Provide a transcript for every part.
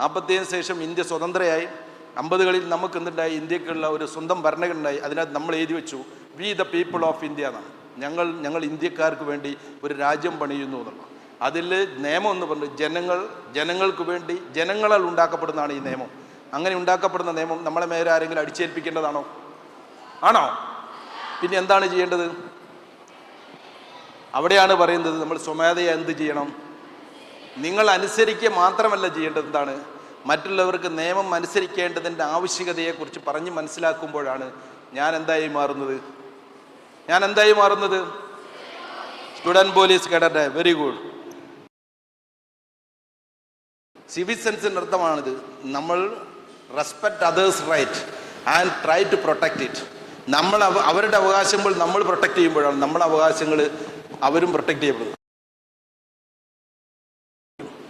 നാൽപ്പത്തിയേഴിന് ശേഷം ഇന്ത്യ സ്വതന്ത്രയായി. അമ്പതുകളിൽ നമുക്ക് എന്തുണ്ടായി ഇന്ത്യക്കുള്ള ഒരു സ്വന്തം ഭരണഘടന ഉണ്ടായി അതിനകത്ത് നമ്മൾ എഴുതി വെച്ചു we the people of India എന്നാണ്. ഞങ്ങൾ ഞങ്ങൾ ഇന്ത്യക്കാർക്ക് വേണ്ടി ഒരു രാജ്യം പണിയുന്നു എന്നുള്ളത്. അതിൽ നിയമം എന്ന് പറഞ്ഞു ജനങ്ങൾ ജനങ്ങൾക്ക് വേണ്ടി ജനങ്ങളാൽ ഉണ്ടാക്കപ്പെടുന്നതാണ് ഈ നിയമം. അങ്ങനെ ഉണ്ടാക്കപ്പെടുന്ന നിയമം നമ്മളെ മേലെ ആരെങ്കിലും അടിച്ചേൽപ്പിക്കേണ്ടതാണോ? ആണോ? പിന്നെ എന്താണ് ചെയ്യേണ്ടത്? അവിടെയാണ് പറയുന്നത് നമ്മൾ സ്വമേധയ എന്ത് ചെയ്യണം? നിങ്ങൾ അനുസരിക്കുക മാത്രമല്ല ചെയ്യേണ്ടത് എന്താണ്? മറ്റുള്ളവർക്ക് നിയമം അനുസരിക്കേണ്ടതിന്റെ ആവശ്യകതയെക്കുറിച്ച് പറഞ്ഞ് മനസ്സിലാക്കുമ്പോഴാണ് ഞാൻ എന്തായി മാറുന്നത്? ഞാൻ എന്തായി മാറുന്നത്? Student police cadet very good. സിവിസൻസിന്റെ അർത്ഥമാണിത്. നമ്മൾ respect others right and try to protect it. നമ്മൾ അവരുടെ അവകാശങ്ങൾ നമ്മൾ പ്രൊട്ടക്റ്റ് ചെയ്യുമ്പോഴാണ് നമ്മുടെ അവകാശങ്ങൾ അവരും പ്രൊട്ടക്റ്റ് ചെയ്യപ്പെടുന്നത്.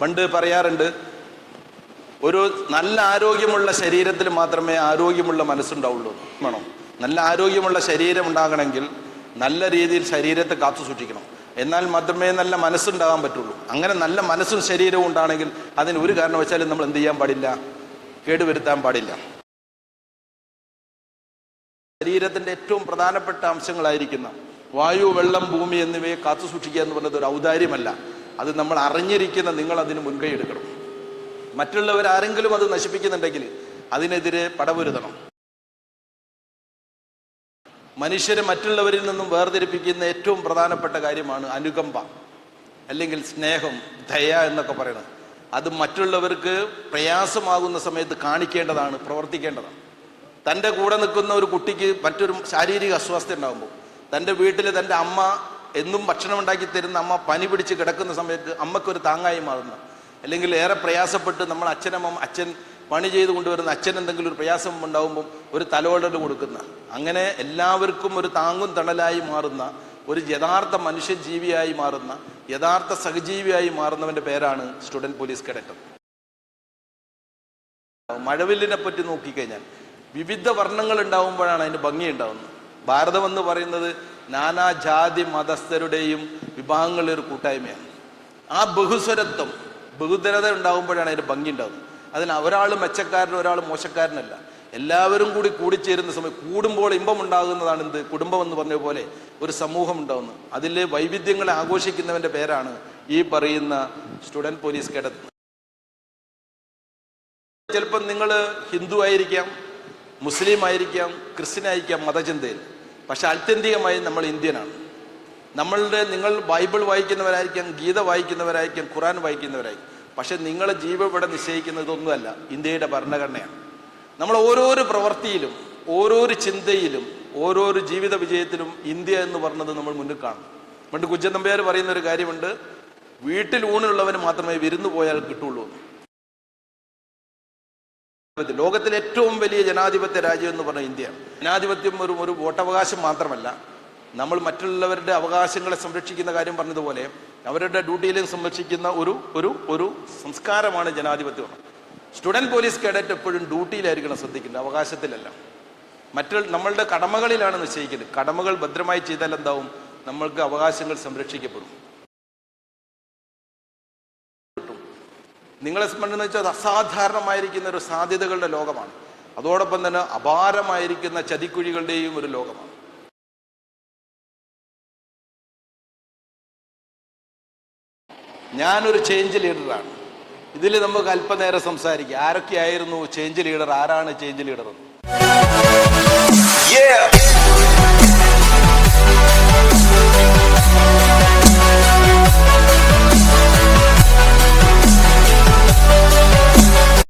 പണ്ട് പറയാറുണ്ട് ഒരു നല്ല ആരോഗ്യമുള്ള ശരീരത്തിൽ മാത്രമേ ആരോഗ്യമുള്ള മനസ്സുണ്ടാവുള്ളൂ വേണം. നല്ല ആരോഗ്യമുള്ള ശരീരം ഉണ്ടാകണമെങ്കിൽ നല്ല രീതിയിൽ ശരീരത്തെ കാത്തു സൂക്ഷിക്കണം. എന്നാൽ മാത്രമേ നല്ല മനസ്സുണ്ടാകാൻ പറ്റുള്ളൂ. അങ്ങനെ നല്ല മനസ്സും ശരീരവും ഉണ്ടാണെങ്കിൽ അതിന് ഒരു കാരണവശാലും നമ്മൾ എന്ത് ചെയ്യാൻ പാടില്ല? കേടുവരുത്താൻ പാടില്ല. ശരീരത്തിന്റെ ഏറ്റവും പ്രധാനപ്പെട്ട അംശങ്ങളായിരിക്കുന്ന വായു വെള്ളം ഭൂമി എന്നിവയെ കാത്തു സൂക്ഷിക്കുക എന്ന് പറഞ്ഞത് ഒരു ഔദാര്യമല്ല. അത് നമ്മൾ അറിഞ്ഞിരിക്കുന്ന നിങ്ങൾ അതിന് മുൻകൈ എടുക്കണം. മറ്റുള്ളവർ ആരെങ്കിലും അത് നശിപ്പിക്കുന്നുണ്ടെങ്കിൽ അതിനെതിരെ പടപൊരുതണം. മനുഷ്യരെ മറ്റുള്ളവരിൽ നിന്നും വേർതിരിപ്പിക്കുന്ന ഏറ്റവും പ്രധാനപ്പെട്ട കാര്യമാണ് അനുകമ്പ അല്ലെങ്കിൽ സ്നേഹം ദയ എന്നൊക്കെ പറയുന്നത്. അത് മറ്റുള്ളവർക്ക് പ്രയാസമാകുന്ന സമയത്ത് കാണിക്കേണ്ടതാണ് പ്രവർത്തിക്കേണ്ടതാണ്. തന്റെ കൂടെ നിൽക്കുന്ന ഒരു കുട്ടിക്ക് മറ്റൊരു ശാരീരിക അസ്വസ്ഥ ഉണ്ടാകുമ്പോൾ തന്റെ വീട്ടിൽ തന്റെ അമ്മ എന്നും ഭക്ഷണം ഉണ്ടാക്കി തരുന്ന അമ്മ പനി പിടിച്ച് കിടക്കുന്ന സമയത്ത് അമ്മക്കൊരു താങ്ങായി മാറുന്ന. അല്ലെങ്കിൽ ഏറെ പ്രയാസപ്പെട്ട് നമ്മൾ അച്ഛനമ്മ അച്ഛൻ പണി ചെയ്ത് കൊണ്ടുവരുന്ന അച്ഛൻ എന്തെങ്കിലും ഒരു പ്രയാസം ഉണ്ടാകുമ്പോൾ ഒരു തലോടൽ കൊടുക്കുന്ന. അങ്ങനെ എല്ലാവർക്കും ഒരു താങ്ങും തണലായി മാറുന്ന ഒരു യഥാർത്ഥ മനുഷ്യ ജീവിയായി മാറുന്ന യഥാർത്ഥ സഹജീവിയായി മാറുന്നവന്റെ പേരാണ് സ്റ്റുഡന്റ് പോലീസ് കേഡറ്റ്. മഴവില്ലിനെ പറ്റി നോക്കിക്കഴിഞ്ഞാൽ വിവിധ വർണങ്ങൾ ഉണ്ടാവുമ്പോഴാണ് അതിന് ഭംഗി ഉണ്ടാവുന്നത്. ഭാരതം എന്ന് പറയുന്നത് നാനാ ജാതി മതസ്ഥരുടെയും വിഭാഗങ്ങളുടെ ഒരു കൂട്ടായ്മയാണ്. ആ ബഹുസ്വരത്വം ബഹുതരത ഉണ്ടാകുമ്പോഴാണ് അതിന് ഭംഗി ഉണ്ടാകുന്നത് അതിന് ഒരാൾ മെച്ചക്കാരൻ ഒരാൾ മോശക്കാരനല്ല. എല്ലാവരും കൂടി കൂടിച്ചേരുന്ന സമയം കൂടുമ്പോൾ ഇമ്പം ഉണ്ടാകുന്നതാണ് എന്ത്? കുടുംബം എന്ന് പറഞ്ഞ പോലെ ഒരു സമൂഹം ഉണ്ടാകുന്നത് അതിലെ വൈവിധ്യങ്ങളെ ആഘോഷിക്കുന്നവന്റെ പേരാണ് ഈ പറയുന്ന സ്റ്റുഡന്റ് പോലീസ് കേഡറ്റ്. ചിലപ്പം നിങ്ങൾ ഹിന്ദു ആയിരിക്കാം മുസ്ലിം ആയിരിക്കാം ക്രിസ്ത്യൻ ആയിരിക്കാം മതചിന്തയിൽ. പക്ഷെ ആത്യന്തികമായി നമ്മൾ ഇന്ത്യനാണ്. നമ്മളുടെ നിങ്ങൾ ബൈബിൾ വായിക്കുന്നവരായിരിക്കാം ഗീത വായിക്കുന്നവരായിരിക്കാം ഖുറാൻ വായിക്കുന്നവരായിരിക്കും. പക്ഷെ നിങ്ങളെ ജീവ ഇവിടെ നിശ്ചയിക്കുന്നത് ഇതൊന്നുമല്ല ഇന്ത്യയുടെ ഭരണഘടനയാണ്. നമ്മൾ ഓരോരോ പ്രവൃത്തിയിലും ഓരോരോ ചിന്തയിലും ഓരോരോ ജീവിത വിജയത്തിലും ഇന്ത്യ എന്ന് പറഞ്ഞത് നമ്മൾ മുന്നിൽ കാണും. പണ്ട് കുഞ്ചൻ നമ്പ്യാർ പറയുന്ന ഒരു കാര്യമുണ്ട് വീട്ടിൽ ഊണിലുള്ളവന് മാത്രമേ വിരുന്ന് പോയാൽ കിട്ടുള്ളൂ. ലോകത്തിലെ ഏറ്റവും വലിയ ജനാധിപത്യ രാജ്യം എന്ന് പറഞ്ഞ ഇന്ത്യ. ജനാധിപത്യം ഒരു ഒരു വോട്ടവകാശം മാത്രമല്ല നമ്മൾ മറ്റുള്ളവരുടെ അവകാശങ്ങളെ സംരക്ഷിക്കുന്ന കാര്യം പറഞ്ഞതുപോലെ അവരുടെ ഡ്യൂട്ടിയിലും സംരക്ഷിക്കുന്ന ഒരു ഒരു ഒരു സംസ്കാരമാണ് ജനാധിപത്യം. സ്റ്റുഡന്റ് പോലീസ് കേഡറ്റ് എപ്പോഴും ഡ്യൂട്ടിയിലായിരിക്കണം ശ്രദ്ധിക്കുന്നത് അവകാശത്തിലല്ല. മറ്റുള്ള നമ്മളുടെ കടമകളിലാണ് നിശ്ചയിക്കുന്നത് കടമകൾ ഭദ്രമായി ചെയ്താൽ എന്താവും? നമ്മൾക്ക് അവകാശങ്ങൾ സംരക്ഷിക്കപ്പെടും. നിങ്ങളെ സംബന്ധിച്ച് അത് അസാധാരണമായിരിക്കുന്ന ഒരു സാധ്യതകളുടെ ലോകമാണ്. അതോടൊപ്പം തന്നെ അപാരമായിരിക്കുന്ന ചതിക്കുഴികളുടെയും ഒരു ലോകമാണ്. ഞാനൊരു ചേഞ്ച് ലീഡറാണ് ഇതിൽ നമുക്ക് അല്പനേരം സംസാരിക്കാം. ആരൊക്കെയായിരുന്നു ചേഞ്ച് ലീഡർ ആരാണ് ചേഞ്ച് ലീഡർ Yeah.